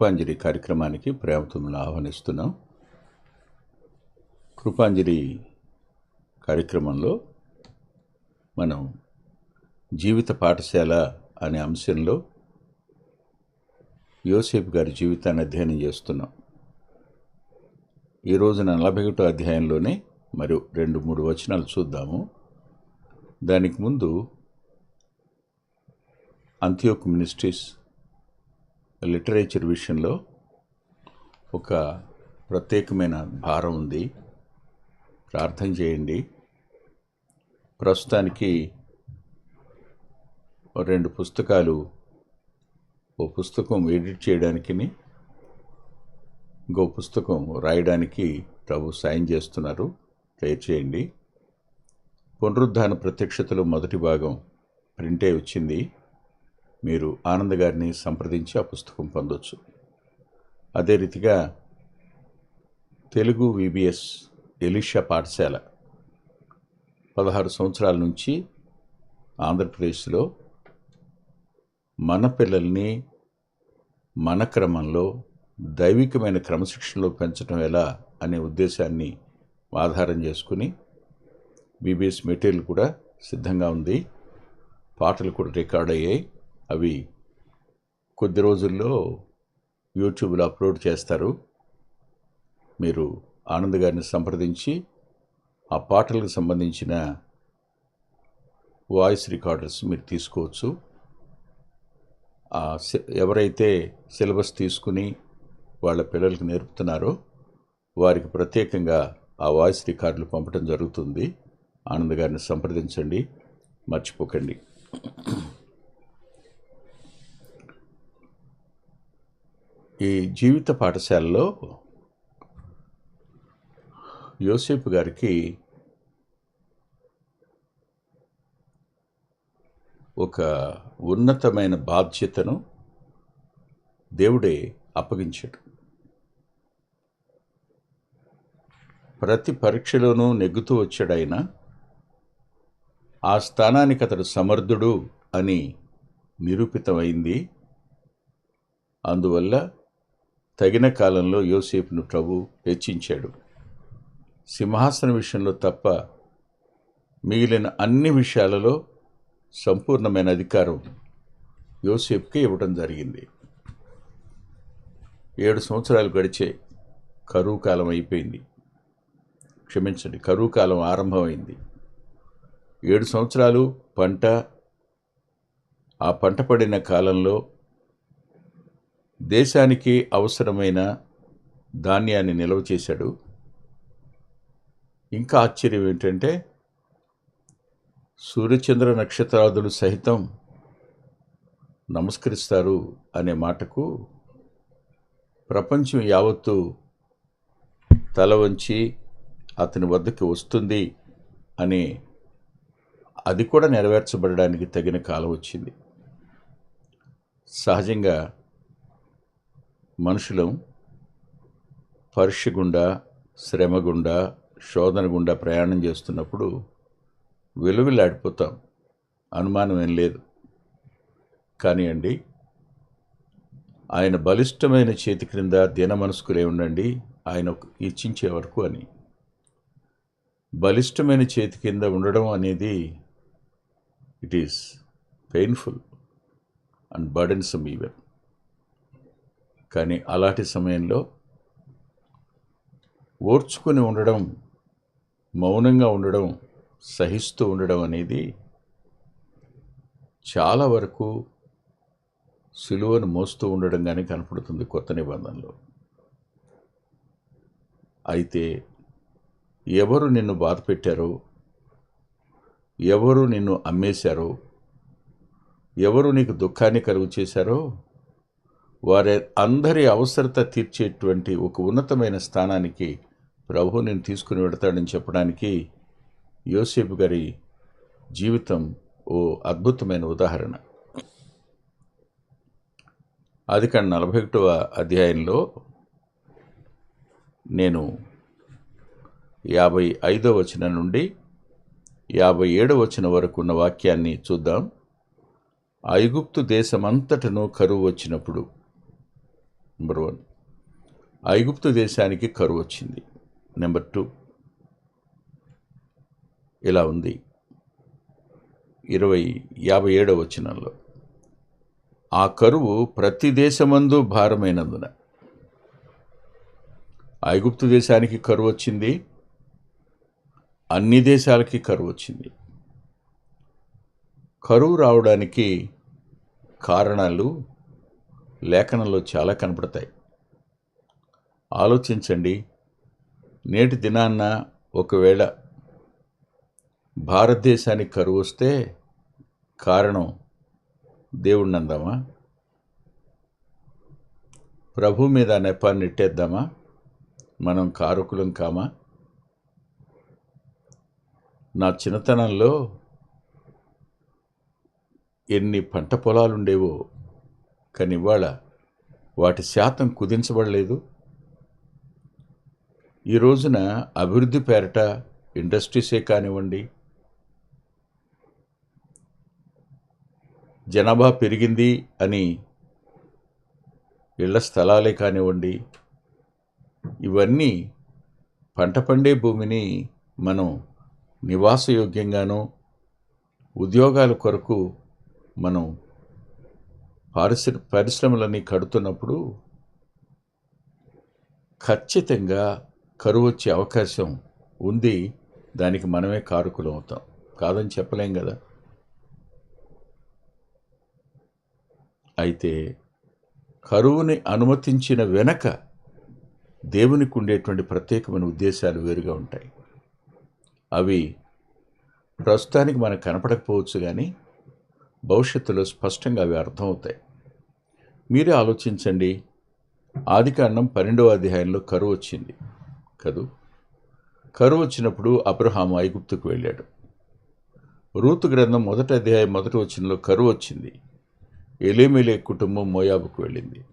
కృపాంజలి కార్యక్రమానికి ప్రేమతో ఆహ్వానిస్తున్నాం. కృపాంజలి కార్యక్రమంలో మనం జీవిత పాఠశాల అనే అంశంలో యోసేపు గారి జీవితాన్ని అధ్యయనం చేస్తున్నాం. ఈ రోజున నలభై ఒకటో అధ్యాయంలోనే మరి రెండు మూడు వచనాలు చూద్దాము. దానికి ముందు అంత్యోక్ మినిస్ట్రీస్ లిటరేచర్ విషయంలో ఒక ప్రత్యేకమైన భారం ఉంది. ప్రార్థన చేయండి. ప్రస్తుతానికి రెండు పుస్తకాలు ఓ పుస్తకం ఎడిట్ చేయడానికి ఇంకో పుస్తకం రాయడానికి ప్రభు సాయం చేస్తున్నారు. ప్రేర్ చేయండి పునరుద్ధాన ప్రత్యక్షతలో మొదటి భాగం ప్రింటే వచ్చింది. మీరు ఆనంద్ గారిని సంప్రదించి ఆ పుస్తకం పొందొచ్చు. అదే రీతిగా తెలుగు విబిఎస్ ఎలిషా పాఠశాల పదహారు సంవత్సరాల నుంచి ఆంధ్రప్రదేశ్లో మన పిల్లల్ని మన క్రమంలో దైవికమైన క్రమశిక్షణలో పెంచడం ఎలా అనే ఉద్దేశాన్ని ఆధారం చేసుకుని బీబీఎస్ మెటీరియల్ కూడా సిద్ధంగా ఉంది. పాటలు కూడా రికార్డ్ అయ్యాయి. అవి కొద్ది రోజుల్లో యూట్యూబ్లో అప్లోడ్ చేస్తారు. మీరు ఆనంద్ గారిని సంప్రదించి ఆ పాటలకు సంబంధించిన వాయిస్ రికార్డర్స్ మీరు తీసుకోవచ్చు. ఆ సి- ఎవరైతే సిలబస్ తీసుకుని వాళ్ళ పిల్లలకు నేర్పుతున్నారో వారికి ప్రత్యేకంగా ఆ వాయిస్ రికార్డులు పంపడం జరుగుతుంది. ఆనంద్ గారిని సంప్రదించండి. మర్చిపోకండి. ఈ జీవిత పాఠశాలలో యోసేపు గారికి ఒక ఉన్నతమైన బాధ్యతను దేవుడే అప్పగించాడు. ప్రతి పరీక్షలోనూ నెగ్గుతూ వచ్చాడు ఆయన. ఆ స్థానానికి అతడు సమర్థుడు అని నిరూపితమైంది. అందువల్ల తగిన కాలంలో యోసేపును ప్రభు హెచ్చించాడు. సింహాసన విషయంలో తప్ప మిగిలిన అన్ని విషయాలలో సంపూర్ణమైన అధికారం యోసేపుకి ఇవ్వడం జరిగింది. ఏడు సంవత్సరాలు గడిచే కరువు కాలం అయిపోయింది. క్షమించండి కరువు కాలం ఆరంభమైంది. ఏడు సంవత్సరాలు పంట ఆ పంట పడిన కాలంలో దేశానికి అవసరమైన ధాన్యాన్ని నిల్వ చేశాడు. ఇంకా ఆశ్చర్యం ఏంటంటే సూర్యచంద్ర నక్షత్రాదులు సహితం నమస్కరిస్తారు అనే మాటకు ప్రపంచం యావత్తు తల వంచి అతని వద్దకు వస్తుంది అని అది కూడా నెరవేర్చబడడానికి తగిన కాలం వచ్చింది. సహజంగా మనుషులం పరీక్ష గుండా శ్రమ గుండా శోధన గుండా ప్రయాణం చేస్తున్నప్పుడు వెలువిలాడిపోతాం అనుమానం ఏం లేదు. కానీ అండి ఆయన బలిష్టమైన చేతి క్రింద దిన మనసుకులే ఉండండి ఆయన ఇచ్చించే వరకు అని. బలిష్టమైన చేతి కింద ఉండడం అనేది it is painful and burdensome even. కానీ అలాంటి సమయంలో ఓర్చుకొని ఉండడం మౌనంగా ఉండడం సహిస్తూ ఉండడం అనేది చాలా వరకు సులువను మోస్తూ ఉండడం కానీ కనపడుతుంది కొత్త నిబంధనలో. అయితే ఎవరు నిన్ను బాధ పెట్టారో ఎవరు నిన్ను అమ్మేశారో ఎవరు నీకు దుఃఖాన్ని కలుగు చేశారో వారి అందరి అవసరత తీర్చేటువంటి ఒక ఉన్నతమైన స్థానానికి ప్రభు నేను తీసుకుని వెడతాడని చెప్పడానికి యోసేపు గారి జీవితం ఓ అద్భుతమైన ఉదాహరణ. అది కానీ నలభై ఒకటవ అధ్యాయంలో నేను యాభై ఐదో వచనం నుండి యాభై ఏడవ వచనం వరకు ఉన్న వాక్యాన్ని చూద్దాం. ఐగుప్తు దేశమంతటను కరువు వచ్చినప్పుడు నెంబర్ వన్ ఐగుప్తు దేశానికి కరువు వచ్చింది. నెంబర్ టూ ఇలా ఉంది. ఇరవై యాభై ఏడవ వచనంలో. ఆ కరువు ప్రతి దేశమందు భారమైనందున. ఐగుప్తు దేశానికి కరువు వచ్చింది. అన్ని దేశాలకి కరువు వచ్చింది. కరువు రావడానికి కారణాలు లేఖనంలో చాలా కనపడతాయి. ఆలోచించండి. నేటి దినాన్న ఒకవేళ భారతదేశానికి కరువు వస్తే కారణం దేవుణ్ణి అందామా ప్రభు మీద నెపాన్ని నెట్టేద్దామా? మనం కారకులం కామా? నా చిన్నతనంలో ఎన్ని పంట పొలాలుండేవో కానీ ఇవాళ వాటి శాతం కుదించబడలేదు. ఈ రోజున అభివృద్ధి పేరట ఇండస్ట్రీసే కానివ్వండి జనాభా పెరిగింది అని ఇళ్ళ స్థలాలే కానివ్వండి ఇవన్నీ పంట పండే భూమిని మనం నివాసయోగ్యంగానో ఉద్యోగాల కొరకు మనం పారిశ్ర పరిశ్రమలన్నీ కడుతున్నప్పుడు ఖచ్చితంగా కరువు వచ్చే అవకాశం ఉంది. దానికి మనమే కారకులం అవుతాం. కాదని చెప్పలేం కదా. అయితే కరువుని అనుమతించిన వెనక దేవునికి ఉండేటువంటి ప్రత్యేకమైన ఉద్దేశాలు వేరుగా ఉంటాయి. అవి ప్రస్తుతానికి మనకు కనపడకపోవచ్చు కానీ భవిష్యత్తులో స్పష్టంగా అవి అర్థమవుతాయి. మీరే ఆలోచించండి. ఆదికాండం పన్నెండవ అధ్యాయంలో కరువు వచ్చింది. కదూ? కరువు వచ్చినప్పుడు అబ్రహాము ఐగుప్తుకు వెళ్ళాడు. రూతు గ్రంథం మొదటి అధ్యాయం మొదటి వచ్చినలో కరువు వచ్చింది. ఎలేమెలే కుటుంబం మోయాబుకు వెళ్ళింది.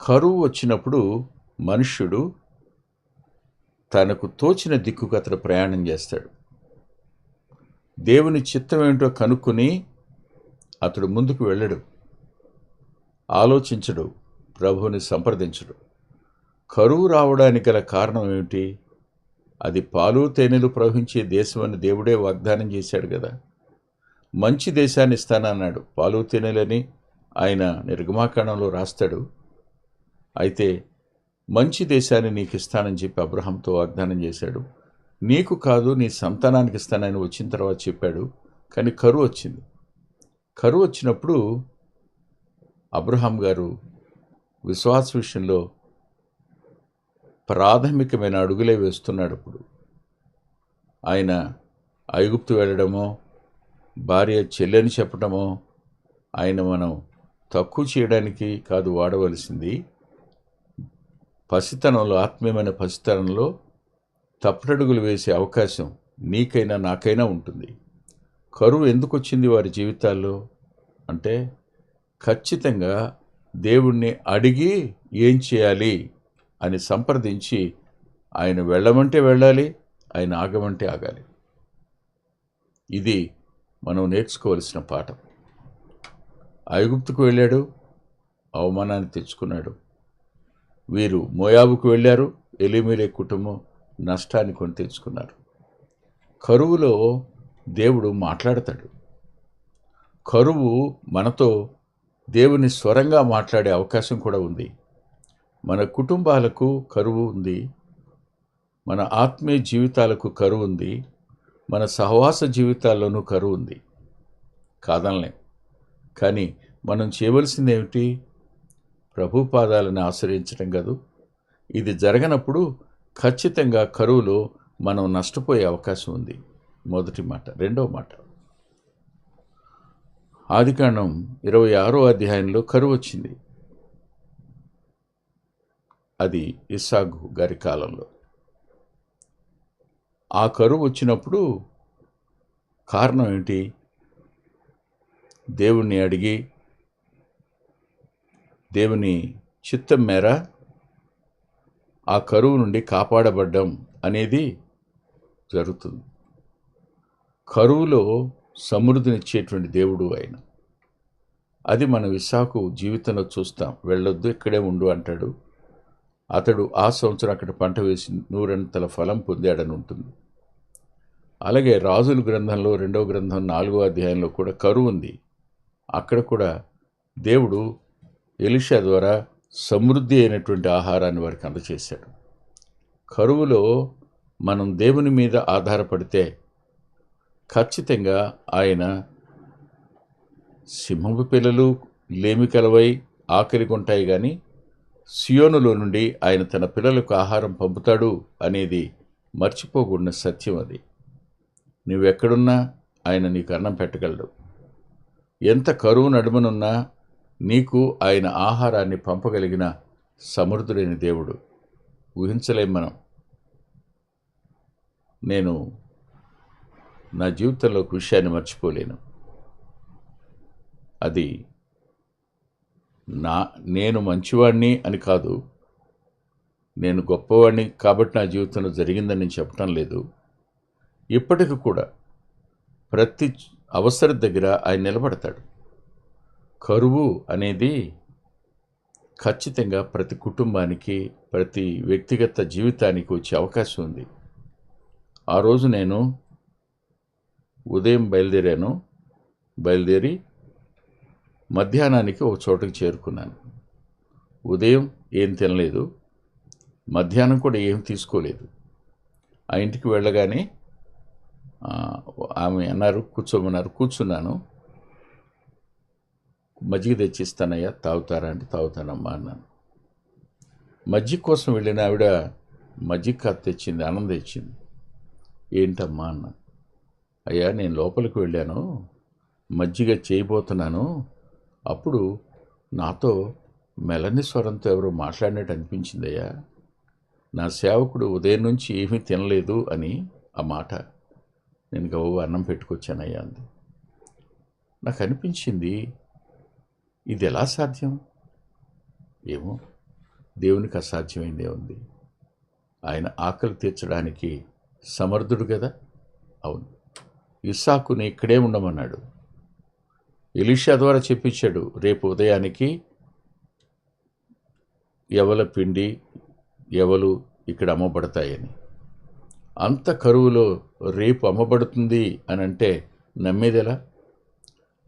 కరువు వచ్చినప్పుడు మనుష్యుడు తనకు తోచిన దిక్కుకు అతను ప్రయాణం చేస్తాడు. దేవుని చిత్తం ఏమిటో కనుక్కొని అతడు ముందుకు వెళ్ళడు. ఆలోచించడు. ప్రభువుని సంప్రదించడు. కరువు రావడానికి గల కారణం ఏమిటి? అది పాలు తేనెలు ప్రవహించే దేశమని దేవుడే వాగ్దానం చేశాడు కదా. మంచి దేశాన్ని ఇస్తానన్నాడు. పాలు తేనెలని ఆయన నిర్గమాకాండంలో రాస్తాడు. అయితే మంచి దేశాన్ని నీకు ఇస్తానని చెప్పి అబ్రహాంతో వాగ్దానం చేశాడు. నీకు కాదు నీ సంతానానికి ఇస్తానని వచ్చిన తర్వాత చెప్పాడు. కానీ కరువు వచ్చింది. కరువు వచ్చినప్పుడు అబ్రహాం గారు విశ్వాస విషయంలో ప్రాథమికమైన అడుగులే వేస్తున్నాడు అప్పుడు. ఆయన ఐగుప్తు వెళ్ళడమో భార్య చెల్లెని చెప్పడమో ఆయన మనం తక్కువ చేయడానికి కాదు వాడవలసింది. పసితనంలో ఆత్మీయమైన పసితనంలో తప్పటడుగులు వేసే అవకాశం నీకైనా నాకైనా ఉంటుంది. కరువు ఎందుకు వచ్చింది వారి జీవితాల్లో? అంటే ఖచ్చితంగా దేవుణ్ణి అడిగి ఏం చేయాలి అని సంప్రదించి ఆయన వెళ్ళమంటే వెళ్ళాలి ఆయన ఆగమంటే ఆగాలి. ఇది మనం నేర్చుకోవలసిన పాఠం. ఐగుప్తుకు వెళ్ళాడు అవమానాన్ని తెచ్చుకున్నాడు. వీరు మోయాబుకు వెళ్ళారు ఎలిమిలే కుటుంబం నష్టాన్ని కొని తెచ్చుకున్నారు. కరువులో దేవుడు మాట్లాడతాడు. కరువు మనతో దేవుని స్వరంగా మాట్లాడే అవకాశం కూడా ఉంది. మన కుటుంబాలకు కరువు ఉంది. మన ఆత్మీయ జీవితాలకు కరువు ఉంది. మన సహవాస జీవితాల్లోనూ కరువు ఉంది. కాదనలేం. కానీ మనం చేయవలసింది ఏమిటి? ప్రభు పాదాలను ఆశ్రయించడం కాదు. ఇది జరగనప్పుడు ఖచ్చితంగా కరువులో మనం నష్టపోయే అవకాశం ఉంది. మొదటి మాట రెండవ మాట. ఆదికాండం ఇరవై ఆరో అధ్యాయంలో కరువు వచ్చింది. అది ఇస్సాగు గారి కాలంలో. ఆ కరువు వచ్చినప్పుడు కారణం ఏంటి? దేవుణ్ణి అడిగి దేవుని చిత్తం మేర ఆ కరువు నుండి కాపాడబడ్డం అనేది జరుగుతుంది. కరువులో సమృద్ధినిచ్చేటువంటి దేవుడు ఆయన. అది మన విశాఖ జీవితంలో చూస్తాం. వెళ్ళొద్దు ఇక్కడే ఉండు అంటాడు. అతడు ఆ సంవత్సరం అక్కడ పంట వేసి నూరంతల ఫలం పొందాడని ఉంటుంది. అలాగే రాజుల గ్రంథంలో రెండవ గ్రంథం నాలుగో అధ్యాయంలో కూడా కరువు ఉంది. అక్కడ కూడా దేవుడు ఎలిషా ద్వారా సమృద్ధి అయినటువంటి ఆహారాన్ని వారికి అందచేశాడు. కరువులో మనం దేవుని మీద ఆధారపడితే ఖచ్చితంగా ఆయన సింహపు పిల్లలు లేమి కలవై ఆకలిగొంటాయి కానీ సియోనులో నుండి ఆయన తన పిల్లలకు ఆహారం పంపుతాడు అనేది మర్చిపోకూడిన సత్యం అది. నువ్వెక్కడున్నా ఆయన నీకు అన్నం పెట్టగలడు. ఎంత కరువు నడుమనున్నా నీకు ఆయన ఆహారాన్ని పంపగలిగిన సమర్థుడైన దేవుడు. ఊహించలేం మనం. నేను నా జీవితంలో ఒక విషయాన్ని మర్చిపోలేను. అది నా నేను మంచివాడిని అని కాదు. నేను గొప్పవాడిని కాబట్టి నా జీవితంలో జరిగిందని నేను చెప్పటం లేదు. ఇప్పటికి కూడా ప్రతి అవసర దగ్గర ఆయన నిలబడతాడు. కరువు అనేది ఖచ్చితంగా ప్రతి కుటుంబానికి ప్రతి వ్యక్తిగత జీవితానికి వచ్చే అవకాశం ఉంది. ఆ రోజు నేను ఉదయం బయలుదేరాను. బయలుదేరి మధ్యాహ్నానికి ఒక చోటకి చేరుకున్నాను. ఉదయం ఏం తినలేదు. మధ్యాహ్నం కూడా ఏం తీసుకోలేదు. ఆ ఇంటికి వెళ్ళగానే ఆమె అన్నారు కూర్చోమన్నారు కూర్చున్నాను. మజ్జిగ తెచ్చిస్తానయ్యా తాగుతారా అంటే తాగుతానమ్మా అన్నాను. మజ్జిగ కోసం వెళ్ళిన ఆవిడ మజ్జిగ కాదు తెచ్చింది ఆనందం ఇచ్చింది. ఏంటమ్మా అన్నాను. అయ్యా నేను లోపలికి వెళ్ళాను మజ్జిగ చేయబోతున్నాను. అప్పుడు నాతో మెలని స్వరంతో ఎవరో మాట్లాడినట్టు అనిపించిందయ్యా నా సేవకుడు ఉదయం నుంచి ఏమీ తినలేదు అని ఆ మాట. నేను గవ్వ అన్నం పెట్టుకొచ్చానయ్యా అంది. నాకు అనిపించింది ఇది ఎలా సాధ్యం? ఏమో దేవునికి అసాధ్యమైందే ఉంది. ఆయన ఆకలి తీర్చడానికి సమర్థుడు కదా? అవును. ఇస్సాకుని ఇక్కడే ఉండమన్నాడు. ఎలీషా ద్వారా చెప్పించాడు రేపు ఉదయానికి ఎవల పిండి ఎవలు ఇక్కడ అమ్మబడతాయని. అంత కరువులో రేపు అమ్మబడుతుంది అని అంటే నమ్మేదెలా?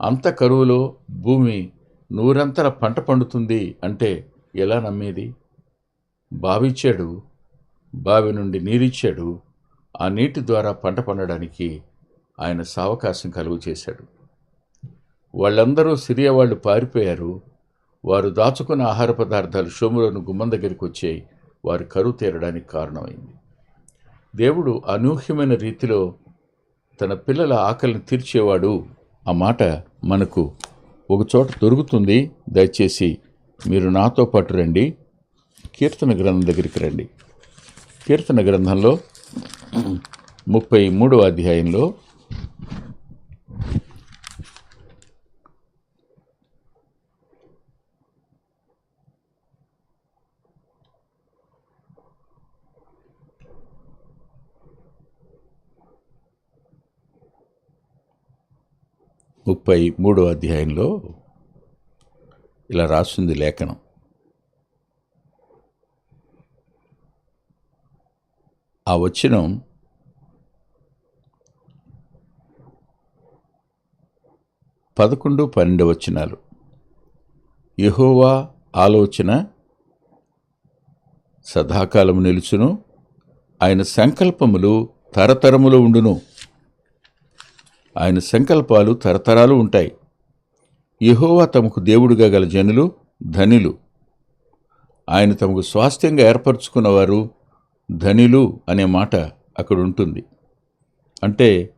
అంత కరువులో భూమి నూరంతర పంట పండుతుంది అంటే ఎలా నమ్మేది? బావిచ్చాడు బావి నుండి నీరిచ్చాడు ఆ నీటి ద్వారా పంట పండడానికి ఆయన సావకాశం కలుగు చేశాడు. వాళ్ళందరూ సిరియా వాళ్ళు పారిపోయారు. వారు దాచుకున్న ఆహార పదార్థాలు షోములను గుమ్మం దగ్గరికి వచ్చాయి వారి కరువు తీరడానికి కారణమైంది. దేవుడు అనూహ్యమైన రీతిలో తన పిల్లల ఆకలిని తీర్చేవాడు. ఆ మాట మనకు ఒక చోట దొరుకుతుంది. దయచేసి మీరు నాతో పాటు రండి. కీర్తన గ్రంథం దగ్గరికి రండి. కీర్తన గ్రంథంలో ముప్పై మూడవ అధ్యాయంలో ముప్పై మూడో అధ్యాయంలో ఇలా రాస్తుంది లేఖనం. ఆ వచనం పదకొండు పన్నెండు వచనాలు. యహోవా ఆలోచన సదాకాలము నిలుచును ఆయన సంకల్పములు తరతరములు ఉండును. ఆయన సంకల్పాలు తరతరాలు ఉంటాయి. యహోవా తమకు దేవుడుగా గల జనులు ధనులు. ఆయన తమకు స్వాస్థ్యంగా ఏర్పరచుకున్నవారు ధనిలు అనే మాట అక్కడ ఉంటుంది అంటే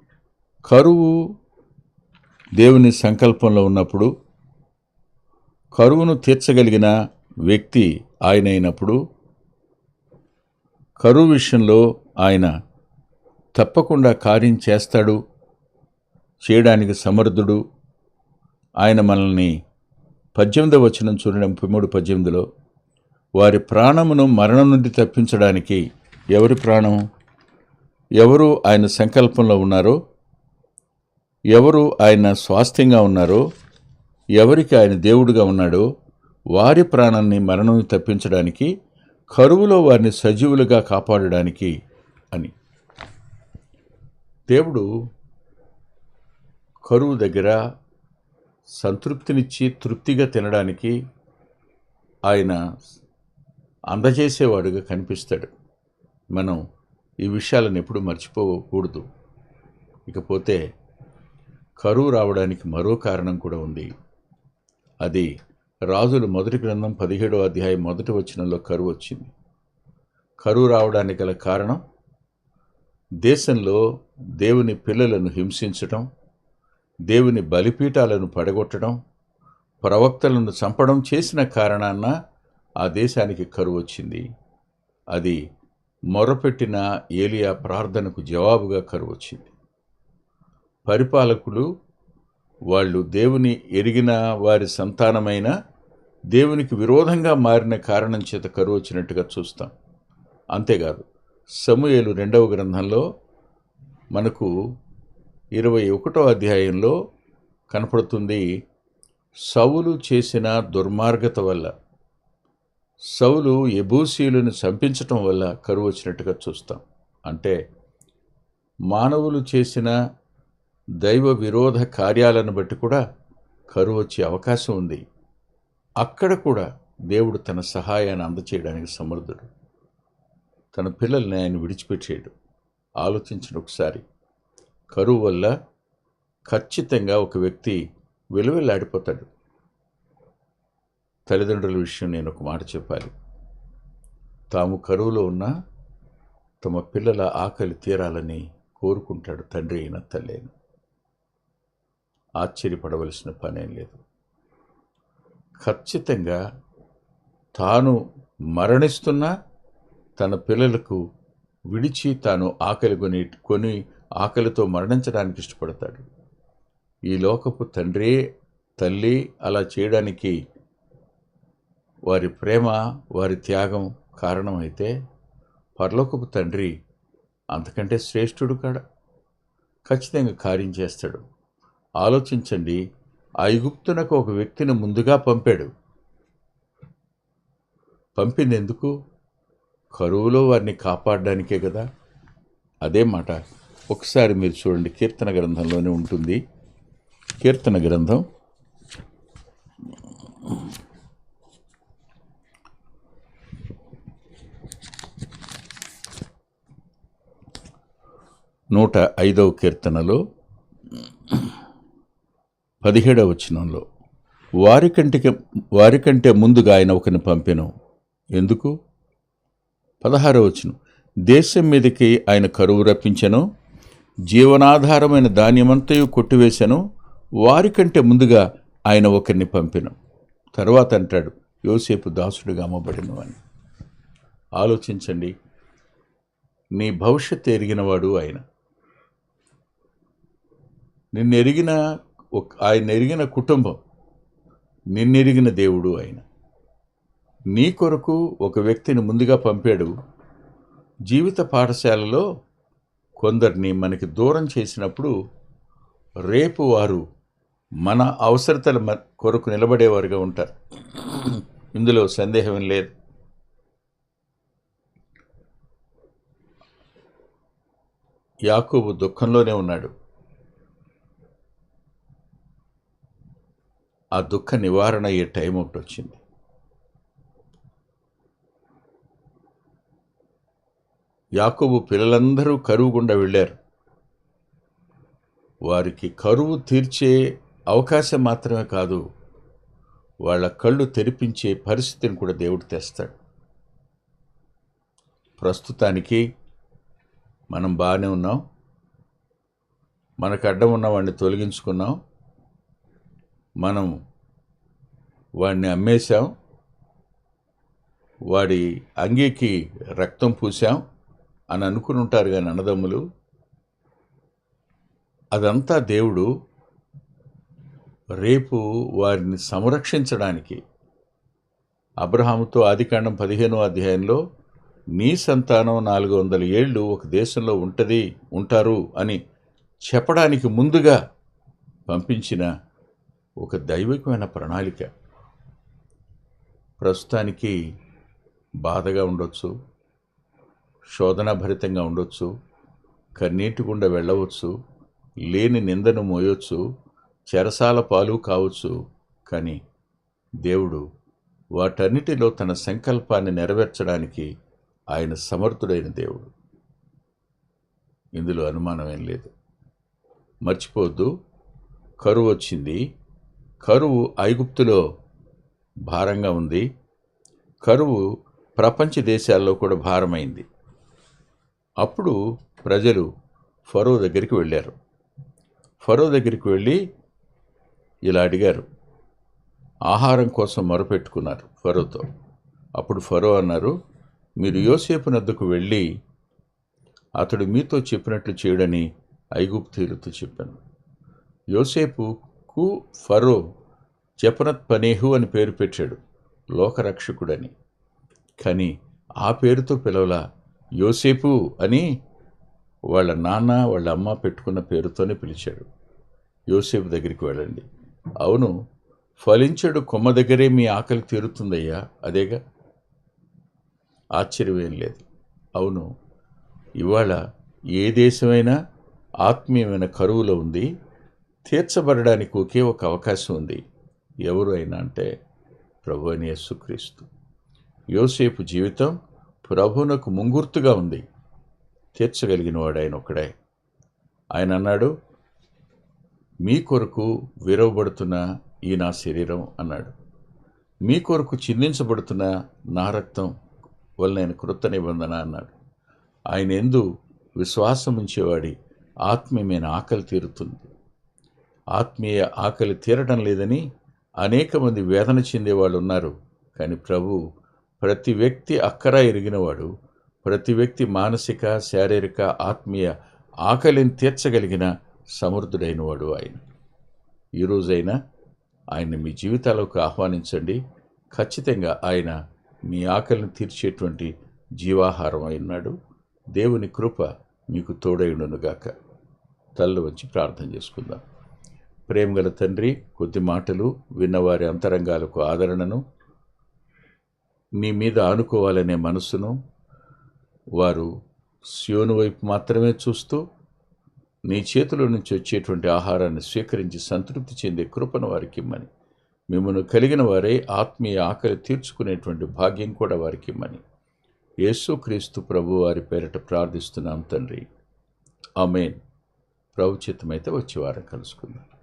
కరువు దేవుని సంకల్పంలో ఉన్నప్పుడు కరువును తీర్చగలిగిన వ్యక్తి ఆయన అయినప్పుడు కరువు విషయంలో ఆయన తప్పకుండా కార్యం చేస్తాడు చేయడానికి సమర్థుడు. ఆయన మనల్ని పద్దెనిమిదవ వచనం చూడండి ముప్పై మూడు పద్దెనిమిదిలో వారి ప్రాణమును మరణం నుండి తప్పించడానికి ఎవరి ప్రాణం ఎవరు ఆయన సంకల్పంలో ఉన్నారో? ఎవరు ఆయన స్వాస్థ్యంగా ఉన్నారో? ఎవరికి ఆయన దేవుడుగా ఉన్నాడో? వారి ప్రాణాన్ని మరణం తప్పించడానికి కరువులో వారిని సజీవులుగా కాపాడడానికి అని. దేవుడు కరువు దగ్గర సంతృప్తినిచ్చి తృప్తిగా తినడానికి ఆయన అందజేసేవాడుగా కనిపిస్తాడు. మనం ఈ విషయాలను ఎప్పుడు మర్చిపోకూడదు. ఇకపోతే కరువు రావడానికి మరో కారణం కూడా ఉంది. అది రాజులు మొదటి గ్రంథం పదిహేడో అధ్యాయం మొదటి వచనంలో కరువు వచ్చింది. కరువు రావడానికి గల కారణం దేశంలో దేవుని పిల్లలను హింసించటం దేవుని బలిపీఠాలను పడగొట్టడం ప్రవక్తలను చంపడం చేసిన కారణాన ఆ దేశానికి కరువు వచ్చింది. అది మొరపెట్టిన ఏలియా ప్రార్థనకు జవాబుగా కరువు వచ్చింది. పరిపాలకులు వాళ్ళు దేవుని ఎరిగిన వారి సంతానమైన దేవునికి విరోధంగా మారిన కారణం చేత కరువు వచ్చినట్టుగా చూస్తాం. అంతేకాదు సమూయేలు రెండవ గ్రంథంలో మనకు ఇరవై ఒకటో అధ్యాయంలో కనపడుతుంది సౌలు చేసిన దుర్మార్గత వల్ల సౌలు ఎబూసీలను చంపించటం వల్ల కరువు వచ్చినట్టుగా చూస్తాం. అంటే మానవులు చేసిన దైవ విరోధ కార్యాలను బట్టి కూడా కరువు వచ్చే అవకాశం ఉంది. అక్కడ కూడా దేవుడు తన సహాయాన్ని అందచేయడానికి సమర్థుడు. తన పిల్లల్ని ఆయన విడిచిపెట్టేయడు ఆలోచించిన ఒకసారి. కరువు వల్ల ఖచ్చితంగా ఒక వ్యక్తి వెలువెల్లాడిపోతాడు. తల్లిదండ్రుల విషయం నేను ఒక మాట చెప్పాలి. తాము కరువులో ఉన్నా తమ పిల్లల ఆకలి తీరాలని కోరుకుంటాడు తండ్రి అయిన తల్లి ఆశ్చర్యపడవలసిన పనేం లేదు. ఖచ్చితంగా తాను మరణిస్తున్నా తన పిల్లలకు విడిచి తాను ఆకలి కొని కొని ఆకలితో మరణించడానికి ఇష్టపడతాడు. ఈ లోకపు తండ్రి తల్లి అలా చేయడానికి వారి ప్రేమ వారి త్యాగం కారణమైతే పరలోకపు తండ్రి అంతకంటే శ్రేష్ఠుడు కాడ? ఖచ్చితంగా కార్యం చేస్తాడు. ఆలోచించండి ఐగుప్తునకు ఒక వ్యక్తిని ముందుగా పంపాడు. పంపిందెందుకు కరువులో వారిని కాపాడడానికే కదా? అదే మాట. ఒకసారి మీరు చూడండి కీర్తన గ్రంథంలోనే ఉంటుంది. కీర్తన గ్రంథం. నూట ఐదవ కీర్తనలో పదిహేడవ వచనంలో వారికంటికి వారికంటే ముందుగా ఆయన ఒకరిని పంపెను. ఎందుకు? పదహారవ వచనం దేశం మీదకి ఆయన కరువు రప్పించెను జీవనాధారమైన ధాన్యమంతయు కొట్టివేశాను. వారికంటే ముందుగా ఆయన ఒకరిని పంపిన. తర్వాత అంటాడు యోసేపు దాసుడిగా అమ్మబడిను అని ఆలోచించండి నీ భవిష్యత్తు ఎరిగినవాడు ఆయన. నిన్నెరిగిన ఆయన ఎరిగిన కుటుంబం నిన్నెరిగిన దేవుడు ఆయన. నీ కొరకు ఒక వ్యక్తిని ముందుగా పంపాడు. జీవిత పాఠశాలలో కొందరిని మనకి దూరం చేసినప్పుడు రేపు వారు మన అవసరతల మ- కొరకు నిలబడేవారుగా ఉంటారు. ఇందులో సందేహం లేదు. యాకోబు దుఃఖంలోనే ఉన్నాడు. ఆ దుఃఖ నివారణ అయ్యే టైం ఒకటి వచ్చింది యాకోబు పిల్లలందరూ కరువు గుండా వెళ్ళారు. వారికి కరువు తీర్చే అవకాశం మాత్రమే కాదు వాళ్ళ కళ్ళు తెరిపించే పరిస్థితిని కూడా దేవుడు తెస్తాడు. ప్రస్తుతానికి మనం బాగానే ఉన్నాం. మనకు అడ్డం ఉన్న వాడిని తొలగించుకున్నాం. మనం వాడిని అమ్మేశాం. వాడి అంగీకి రక్తం పూసాం అని అనుకుని ఉంటారు కానీ అన్నదమ్ములు. అదంతా దేవుడు రేపు వారిని సంరక్షించడానికి అబ్రహాముతో ఆదికాండం పదిహేనో అధ్యాయంలో నీ సంతానం నాలుగు వందల ఏళ్ళు ఒక దేశంలో ఉంటుంది ఉంటారు అని చెప్పడానికి ముందుగా పంపించిన ఒక దైవికమైన ప్రణాళిక. ప్రస్తుతానికి బాధగా ఉండొచ్చు. శోధనాభరితంగా ఉండొచ్చు కన్నీటి గుండా వెళ్ళవచ్చు లేని నిందను మోయొచ్చు చెరసాల పాలు కావచ్చు. కానీ దేవుడు వాటన్నిటిలో తన సంకల్పాన్ని నెరవేర్చడానికి ఆయన సమర్థుడైన దేవుడు. ఇందులో అనుమానమేం లేదు. మర్చిపోద్దు కరువు వచ్చింది. కరువు ఐగుప్తులో భారంగా ఉంది. కరువు ప్రపంచ దేశాల్లో కూడా భారమైంది. అప్పుడు ప్రజలు ఫరో దగ్గరికి వెళ్ళారు. ఫరో దగ్గరికి వెళ్ళి ఇలా అడిగారు ఆహారం కోసం మొరపెట్టుకున్నారు ఫరోతో. అప్పుడు ఫరో అన్నారు మీరు యోసేపు నద్దకు వెళ్ళి అతడు మీతో చెప్పినట్లు చేయడని ఐగుప్తీయులతో చెప్పాను. యోసేపుకు ఫరో జపనత్ పనేహు అని పేరు పెట్టాడు లోకరక్షకుడని. కానీ ఆ పేరుతో పిలవలా యోసేపు అని వాళ్ళ నాన్న వాళ్ళ అమ్మ పెట్టుకున్న పేరుతోనే పిలిచాడు. యోసేపు దగ్గరికి వెళ్ళండి. అవును ఫలించడు కొమ్మ దగ్గరే మీ ఆకలి తీరుతుందయ్యా. అదేగా? ఆశ్చర్యమేం లేదు. అవును ఇవాళ ఏ దేశమైనా ఆత్మీయమైన కరువులో ఉంది తీర్చబడడానికి ఒకే ఒక అవకాశం ఉంది. ఎవరు అయినా అంటే ప్రభు అని యేసుక్రీస్తు. యోసేపు జీవితం ప్రభువునకు ముంగుర్తుగా ఉంది. తీర్చగలిగిన వాడు ఆయన ఒక్కడే ఆయన అన్నాడు మీ కొరకు విరవబడుతున్న ఈ నా శరీరం అన్నాడు. మీ కొరకు చిందించబడుతున్న నా రక్తం వలన కృత నిబంధన అన్నాడు. ఆయన ఎందు విశ్వాసం ఉంచేవాడి ఆత్మీయమైన ఆకలి తీరుతుంది. ఆత్మీయ ఆకలి తీరడం లేదని అనేక మంది వేదన చెందేవాళ్ళు ఉన్నారు కానీ ప్రభు ప్రతి వ్యక్తి అక్కర ఎరిగినవాడు ప్రతి వ్యక్తి మానసిక శారీరక ఆత్మీయ ఆకలిని తీర్చగలిగిన సమర్థుడైనవాడు ఆయన. ఈరోజైనా ఆయన్ని మీ జీవితాలకు ఆహ్వానించండి. ఖచ్చితంగా ఆయన మీ ఆకలిని తీర్చేటువంటి జీవాహారం అయినాడు దేవుని కృప మీకు తోడైండునుగాక తల్లు వచ్చి ప్రార్థన చేసుకుందాం. ప్రేమగల తండ్రి కొద్ది మాటలు విన్నవారి అంతరంగాలకు ఆదరణను నీ మీద ఆనుకోవాలనే మనసును వారు సియోను వైపు మాత్రమే చూస్తూ నీ చేతిలో నుంచి వచ్చేటువంటి ఆహారాన్ని స్వీకరించి సంతృప్తి చెందే కృపను వారికి ఇమ్మని. మిమ్మల్ని కలిగిన వారే ఆత్మీయ ఆకలి తీర్చుకునేటువంటి భాగ్యం కూడా వారికి ఇమ్మని. యేసుక్రీస్తు ప్రభు వారి పేరిట ప్రార్థిస్తున్నాం తండ్రి. ఆమెన్. ప్రభుచితమైతే వచ్చే వారం కలుసుకుందాం.